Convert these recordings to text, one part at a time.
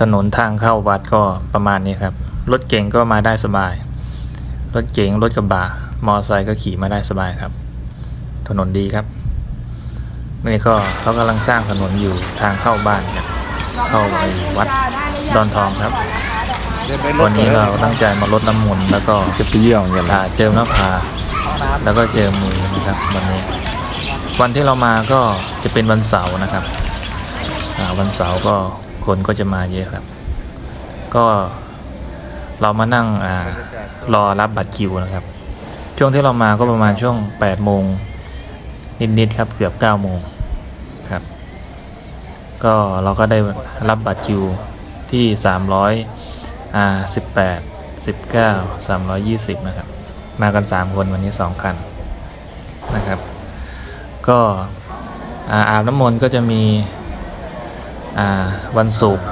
ถนนทางเข้าวัดก็ประมาณนี้ครับ รถเก๋งก็มาได้สบาย รถเก๋งรถกระบะมอไซค์ก็ขี่มาได้สบายครับ ถนนดีครับนี่ก็เขากำลังสร้างถนนอยู่ทางเข้าบ้านครับเข้าไปวัดดอนทองครับ วันนี้เราตั้งใจมาลดน้ำมนต์แล้วก็จะไปเยี่ยมกันอ่าเจิมหน้าผาแล้วก็เจิมมือนะครับวันนี้ วันที่เรามาก็จะเป็นวันเสาร์นะครับวันเสาร์ก็ คนก็จะมาเยอะครับ ก็เรามานั่งอารอรับบัตรคิวนะครับ ช่วงที่เรามาก็ประมาณช่วง8โมงนิดๆครับเกือบ9โมงครับ ก็เราก็ได้รับบัตรคิวที่ 300อ่า18 19 320 นะครับ มากัน 3 คนวันนี้ 2 คันนะครับ ก็อาบน้ำมนต์ก็จะมี วันศุกร์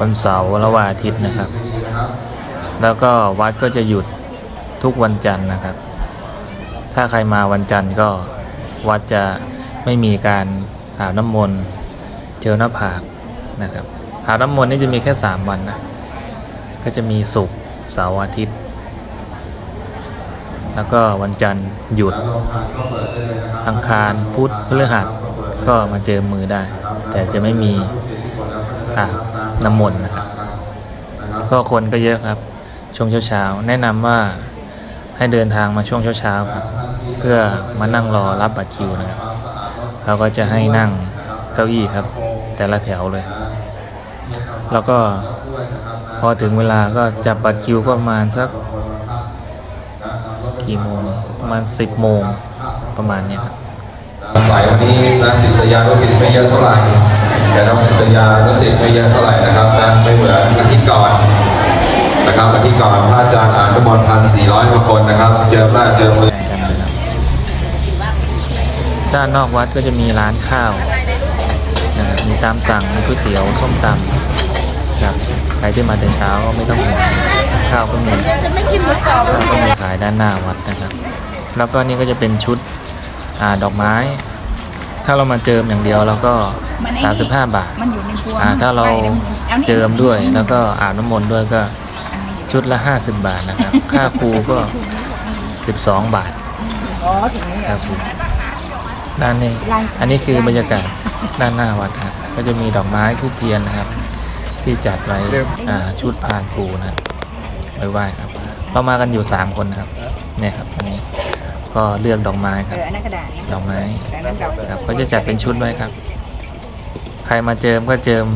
วันเสาร์และวันอาทิตย์นะครับ แล้วก็วัดก็จะหยุดทุกวันจันทร์นะครับ ถ้าใครมาวันจันทร์ก็วัดจะไม่มีการอาบน้ำมนต์เจอหน้าผากนะครับอาบน้ำมนต์นี่จะมีแค่ 3 วันนะก็จะมีศุกร์เสาร์อาทิตย์ แล้วก็วันจันทร์หยุดอังคารพุธพฤหัสก็มาเจอมือได้ แต่จะไม่มีอาน้ำมนต์นะครับก็คนก็เยอะครับ ช่วงเช้าๆแนะนำว่าให้เดินทางมาช่วงเช้าๆครับ เพื่อมานั่งรอรับบัตรคิวนะครับเขาก็จะให้นั่งเก้าอี้ครับ แต่ละแถวเลย แล้วก็พอถึงเวลาก็จับบัตรคิวก็ประมาณสักกี่โมงประมาณ10โมงประมาณเนี้ยครับ สายวันนี้นะศิษยานุศิษย์ไม่เยอะเท่าไหร่แต่น้องศิษยานุศิษย์ไม่เยอะเท่าไหร่นะครับนะไม่เหมือนอาทิตย์ก่อนนะครับอาทิตย์ก่อนพระอาจารย์อ่านทั้งหมดพันสี่ร้อยกว่าคนนะครับ เจอหน้าเจอมือแข่งกันนะครับด้านนอกวัดก็จะมีร้านข้าวนะครับมีตามสั่งมีก๋วยเตี๋ยวส้มตำครับใครที่มาแต่เช้าก็ไม่ต้องห่วงข้าวก็มีจะไม่กินหมูกรอบข้าวก็มีขายด้านหน้าวัดนะครับ แล้วก็นี่ก็จะเป็นชุด อ่าดอกไม้ ถ้าเรามาเจิมอย่างเดียวแล้วก็ 35 บาทมันอยู่ในพวงอ่าถ้าเราไปในอานี่เจิมด้วยแล้วก็อาบน้ำมนต์ด้วยก็ชุดละ 50 บาทนะครับ ค่าครูก็ 12 บาทอ๋อถึงนี้ครับผมด้านนี้อันนี้คือบรรยากาศด้านหน้าวัดครับก็จะมีดอกไม้ทูบเทียนนะครับ ที่จัดไว้อ่าชุดพานครูนะครับไว้ไหว้ครับ เรามากันอยู่ 3 คนนะครับเนี่ยครับอันนี้ ก็เลือกดอกไม้คเอรับ ออันนั้นกระดาษเนี่ยดอกไม้ แต่อันนั้นดอกครับก็จะจัดเป็นชุดไว้ครับ ใครมาเจิมก็เจิม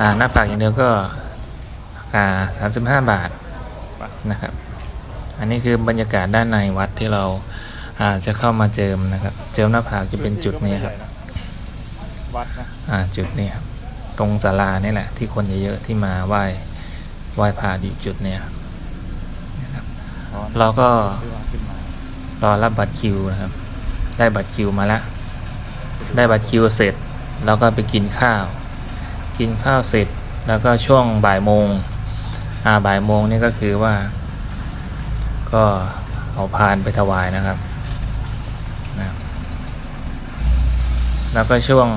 อ่าหน้าปากอย่างเดียวก็อ่าสามสิบห้าบาทนะครับ อันนี้คือบรรยากาศด้านในวัดที่เราอ่าจะเข้ามาเจิมนะครับ เจิมหน้าผากจะเป็นจุดนี้ครับวัดนะอ่าจุดนี้ครับ ตรงศาลานี่แหละ ที่คนเยอะๆที่มาไหว้ไหว้พระอยู่จุดเนี้ยครับนะครับเราก็ ขึ้นมา รอรับบัตรคิวนะครับ ได้บัตรคิวมาแล้ว ได้บัตรคิวเสร็จ แล้วก็ไปกินข้าว กินข้าวเสร็จ แล้วก็ช่วงบ่ายโมง อ่าบ่ายโมงนี่ก็คือว่า ก็เอาพานไปถวายนะครับนะครับแล้วก็ช่วง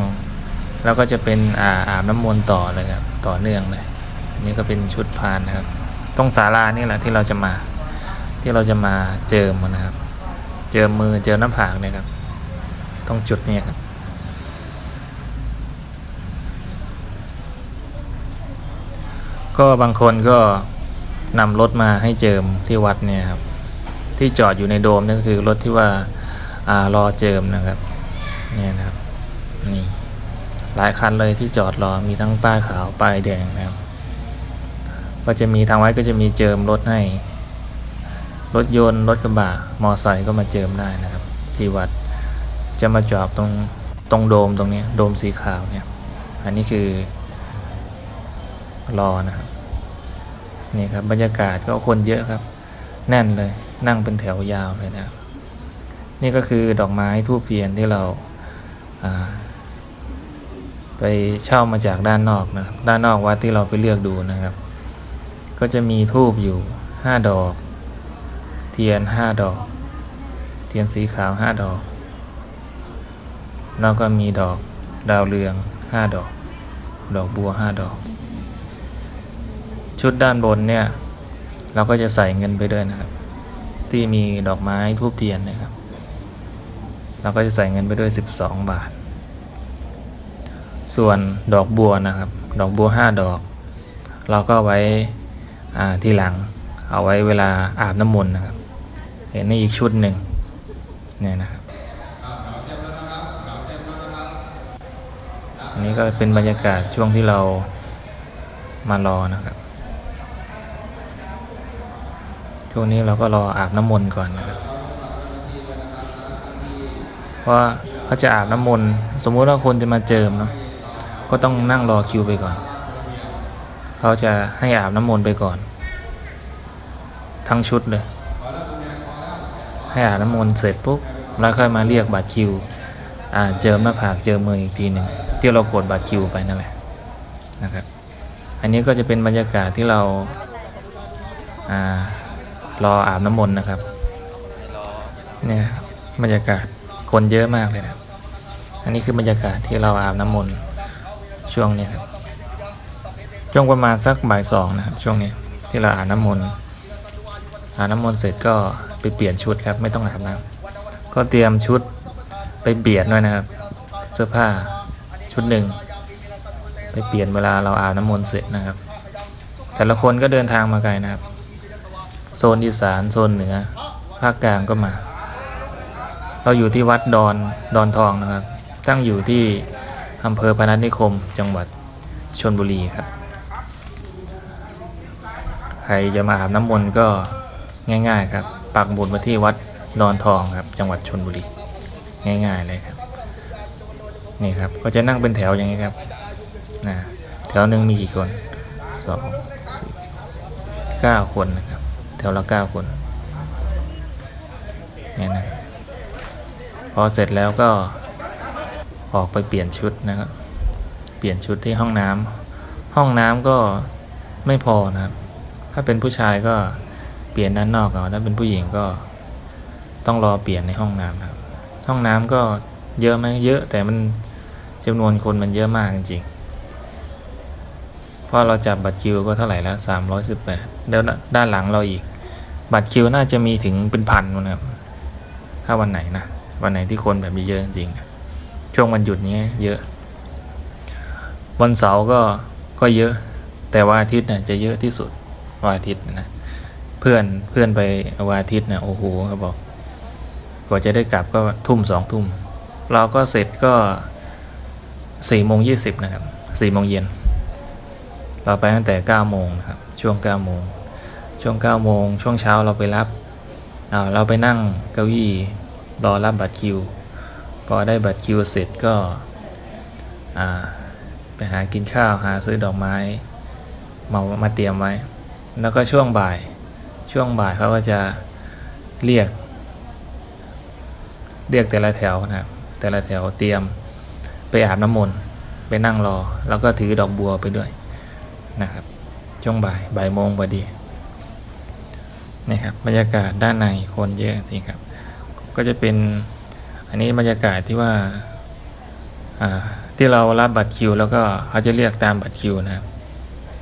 แล้วก็จะเป็นอาอาบน้ำมนต์ต่อเลยครับ ต่อเนื่องเลย อันนี้ก็เป็นชุดพานนะครับ ตรงศาลานี่แหละที่เราจะมา ที่เราจะมาเจิมนะครับ เจิมมือเจิมหน้าผากเนี่ยครับตรงจุดนี้ครับก็บางคนก็นำรถมาให้เจิมที่วัดเนี่ยครับ ที่จอดอยู่ในโดมนั่นคือรถที่ว่าอารอเจิมนะครับเนี่ยนะครับนี่หลายคันเลยที่จอดรอมีทั้งป้ายขาวป้ายแดงนะครับ ก็จะมีทางไวัดก็จะมีเจิมรถให้ รถยนต์รถกระบะมอไซค์ก็มาเจิมได้นะครับ ที่วัดจะมาจอดตรงตรงโดมตรงนี้โดมสีขาวเนี่ย อันนี้คือรอนะครับนี่ครับบรรยากาศก็คนเยอะครับ แน่นเลยนั่งเป็นแถวยาวเลยนะครับนี่ก็คือดอกไม้ทูบเทียนที่เราาไปเช่ามาจากด้านนอกนะครับด้านนอกวัดที่เราไปเลือกดูนะครับ ก็จะมีทูบอยู่ห้าดอก เทียนห้าดอก เทียนสีขาวห้าดอก แล้วก็มีดอกดาวเรืองห้าดอก ดอกบัวห้าดอก ชุดด้านบนเนี่ย เราก็จะใส่เงินไปด้วยนะครับ ที่มีดอกไม้ทูบเทียนนะครับ เราก็จะใส่เงินไปด้วย 12 บาท ส่วนดอกบัวนะครับ ดอกบัว5ดอก เราก็ไว้ที่หลังเอาไว้เวลาอาบน้ำมนต์นะครับ เห็นนี่อีกชุดหนึ่งเนี่ยนะครับอันนี้ก็เป็นบรรยากาศช่วงที่เรามารอนะครับช่วงนี้เราก็รออาบน้ำมนต์ก่อนนะครับเพราะว่าเขาจะอาบน้ำมนต์สมมุติว่าคนจะมาเจิมเนาะก็ต้องนั่งรอคิวไปก่อน เขาจะให้อาบน้ำมนต์ไปก่อน ทั้งชุดเลย ให้อาบน้ำมนต์เสร็จปุ๊บแล้วค่อยมาเรียกบัตรคิวอ่าเจิมหน้าผากเจิมมืออีกทีหนึ่งที่เรากดบัตรคิวไปนั่นแหละนะครับอันนี้ก็จะเป็นบรรยากาศที่เราอ่ารออาบน้ำมนต์นะครับเนี่ยบรรยากาศคนเยอะมากเลยนะอันนี้คือบรรยากาศที่เราอาบน้ำมนต์ช่วงนี้ครับช่วงประมาณสักบ่ายสองนะครับช่วงนี้ที่เราอาบน้ำมนต์อาบน้ำมนต์เสร็จก็ ไปเปลี่ยนชุดครับไม่ต้องอาบน้ำก็เตรียมชุดไปเปลี่ยนด้วยนะครับ เสื้อผ้าชุดหนึ่งไปเปลี่ยนเวลาเราอาบน้ำมนต์เสร็จนะครับ แต่ละคนก็เดินทางมาไกลนะครับ โซนอีสานโซนเหนือ ภาคกลางก็มา เราอยู่ที่วัดดอนดอนทองนะครับ ตั้งอยู่ที่อำเภอพนัสนิคม จังหวัดชนบุรีครับ ใครจะมาอาบน้ำมนต์ก็ง่าย ๆครับ ปักหมุดมาที่วัดดอนทองครับ จังหวัดชนบุรี ง่าย ๆ เลยครับ นี่ครับ ก็จะนั่งเป็นแถวอย่างนี้ครับนะแถวหนึ่งมีกี่คนสองสี่เก้าคนนะครับ แถวละเก้าคนนี่นะพอเสร็จแล้วก็ออกไปเปลี่ยนชุดนะครับ เปลี่ยนชุดที่ห้องน้ำห้องน้ำก็ไม่พอนะครับ ถ้าเป็นผู้ชายก็ เปลี่ยนด้านนอกเอาถ้าเป็นผู้หญิงก็ต้องรอเปลี่ยนในห้องน้ำครับ ห้องน้ำก็เยอะไหมเยอะ แต่มันจำนวนคนมันเยอะมากจริงๆเพราะเราจับบัตรคิวก็เท่าไหร่แล้วสามร้อยสิบแปดแล้วด้านหลังเราอีก บัตรคิวน่าจะมีถึงเป็นพันนะครับ ถ้าวันไหนนะ วันไหนที่คนแบบมีเยอะจริงๆช่วงวันหยุดนี้เยอะ วันเสาร์ก็ก็เยอะ แต่วันอาทิตย์น่ะจะเยอะที่สุดวันอาทิตย์นะ พื่อนเพื่อนไปวันอาทิตย์นะโอ้โหเขาบอกกว่าจะได้กลับก็ทุ่มสองทุ่ม เราก็เสร็จก็สี่โมงยี่สิบนะครับสี่โมงเย็น เราไปตั้งแต่เก้าโมงนะครับ ช่วงเก้าโมงช่วงเก้าโมงช่วงเช้าเราไปรับอ่าเราไปนั่งเก้าอี้รอรับบัตรคิว พอได้บัตรคิวเสร็จก็ไปหากินข้าวหาซื้อดอกไม้มามาเตรียมไว้ แล้วก็ช่วงบ่าย ช่วงบ่ายเขาก็จะเรียก เรียกแต่ละแถวนะครับ แต่ละแถวเตรียมไปอาบน้ำมนต์ไปนั่งรอ แล้วก็ถือดอกบัวไปด้วยนะครับ ช่วงบ่ายบ่ายโมงพอดีนี่ครับบรรยากาศด้านในคนเยอะจริงครับ ก็จะเป็นอันนี้บรรยากาศที่ว่าที่เรารับบัตรคิว แล้วก็เขาจะเรียกตามบัตรคิวนะครับ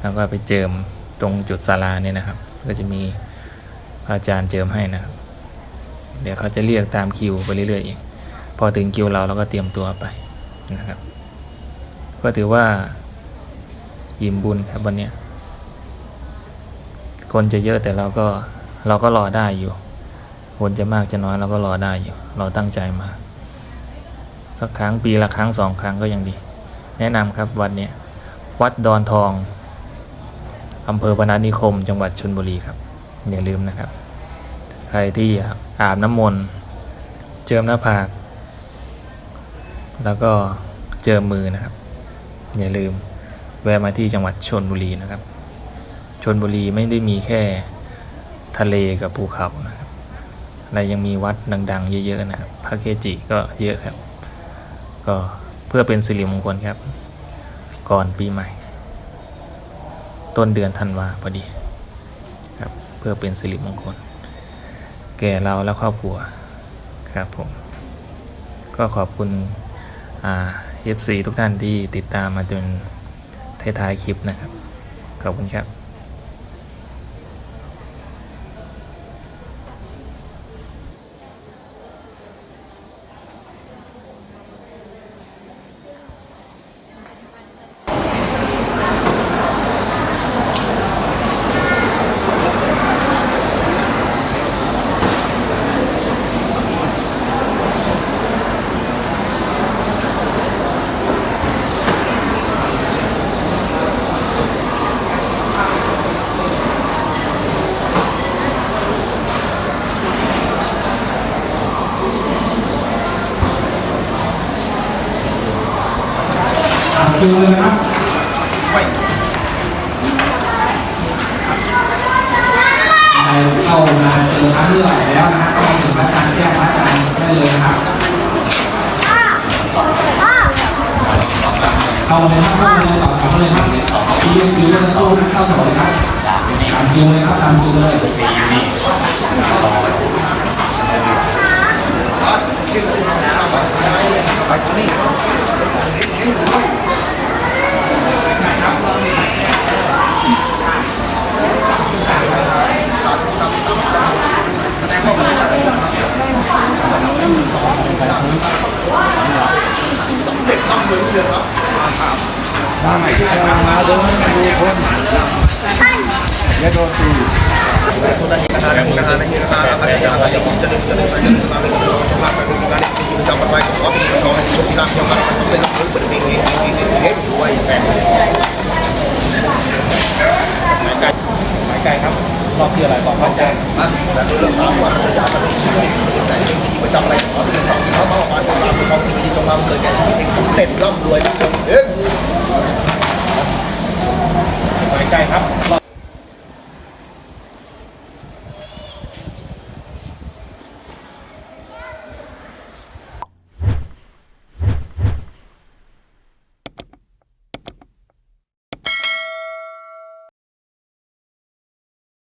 แล้วก็ไปเจิมตรงจุดศาลาเนี่ยนะครับ ก็จะมี อาจารย์เจิมให้นะครับ เดี๋ยวเขาจะเรียกตามคิวไปเรื่อยๆอีก พอถึงคิวเราเราก็เตรียมตัวไปนะครับ ก็ถือว่ายิ้มบุญครับวันนี้ คนจะเยอะแต่เราก็เราก็รอได้อยู่ คนจะมากจะน้อยเราก็รอได้อยู่ เราตั้งใจมา สักครั้งปีละครั้งสองครั้งก็ยังดี แนะนำครับวัดนี้วัดดอนทองอำเภอพนัสนิคม จังหวัดชนบุรีครับ อย่าลืมนะครับ ใครที่อยากอาบน้ำมนต์เจิมหน้าผาก แล้วก็เจิมมือนะครับ อย่าลืมแวะมาที่จังหวัดชนบุรีนะครับชนบุรีไม่ได้มีแค่ทะเลกับภูเขานะครับและยังมีวัดดัง ๆ เยอะๆนะครับพระเกจิก็เยอะครับ ก็เพื่อเป็นสิริมงคลครับ ก่อนปีใหม่ ต้นเดือนธันวาพอดี พื่อเป็นสิริมงคล แก่เราและครอบครัวครับผม ก็ขอบคุณอ่า FC ทุกท่านที่ติดตามมาจนท้ายๆคลิปนะครับ ขอบคุณครับ ชื่อยแล้วนะฮะต้องถึงพระอาจารย์แก้พระอาจารย์ได้เลยค่ะเข้าเลยครับเข้าเลยต่อเข้าเลยครับทีเดียวคิวเลยเข้านะเข้าต่อเลยครับตามคิวเลยครับตามคิวเลยไปตรงนี้ ทางไหนที่กำลังมาเดินมาดูคนและโดนตีหมายไกลครับ รอบที่อะไรบอกว่าจะนะแต่เรื่องสามวันใช้ยาอะไรที่เกิดที่แสงที่ที่ประจำอะไรขอที่าที่เขาที่เขาบอกว่าคนเราเป็นขางสิ่งที่จงมาเกิดแก่ชีวิตเองสำเร็จร่ำรวยทุกคเอ๊ะหายใจครับ